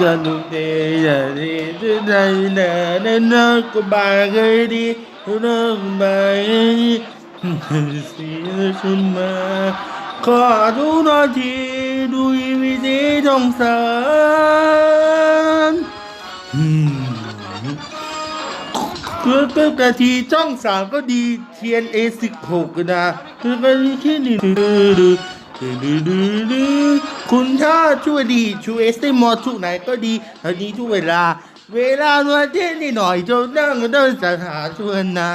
Danu de da de de da da da na ko ba ge di na ba ge di si na chu ma ko du na ji du i mi de dong san cứ cứ cả thì ช่องสามก็ดี TNA สิบหกนะ คือก็ที่นี่คุณถ้าช่วยดีช่วยเอสได้มอทุกไหนก็ดีอันนี้ทุกเวลา เวลาวันเที่ยนี่หน่อยจะนั่งเดินสถาชวนนา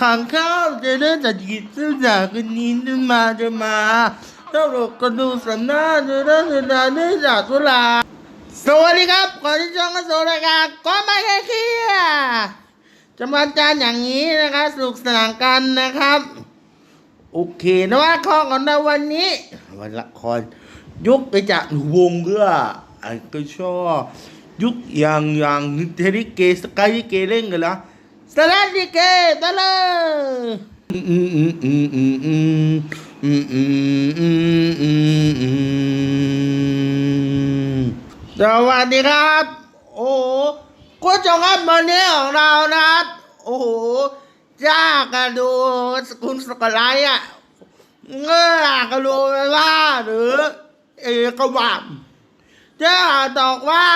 ขังข้าวจะเดินจากกิจจากกันนี้นึงมาจะมาเจ้าหลกกระดูสันหน้าจะเดินจะเดินเดินจากตุลาสวัสดีครับขอที่ช่องกระโสรายการก็ไม่แค่เครียดจะมาจานอย่างนี้นะครับสนุกสนานกันนะครับ โอเคนะว่าข้อของในวันนี้ วันละคร ยุกไปจากวงเรือไอ้ก็ชอบยุคอย่างอย่างเทริเกสกายเกเล่นกันละสลัดดิเกตะเลยอืมอืมอืมอืมอืมอืมอืมอืมอืมอืมสวัสดีครับ โอ้คุณผู้ชมครับวันนี้ของเรานะครับ โอ้โหจ้ากันดูคุณสกอไลท์อะเงื่อกระดดว่าหรือเอกวัมจะบอกว่า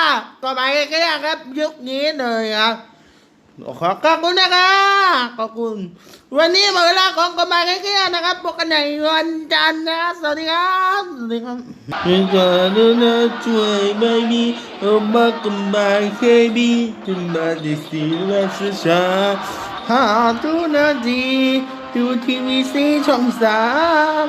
ต่อไปก็ได้ครับยุคนี้เลยครับขอขอบคุณนะครับขอบคุณ วันนี้หมดเวลาของกฎหมายแค่นะครับพบกันในวันจันทร์นะสวัสดีครับสวัสดีครับไม่ก็ดูนะช่วยไม่มีเอามากฎหมายแค่บีจึงมาดิสีและช้า หาทุนาทีดูทีวีซีช่องสาม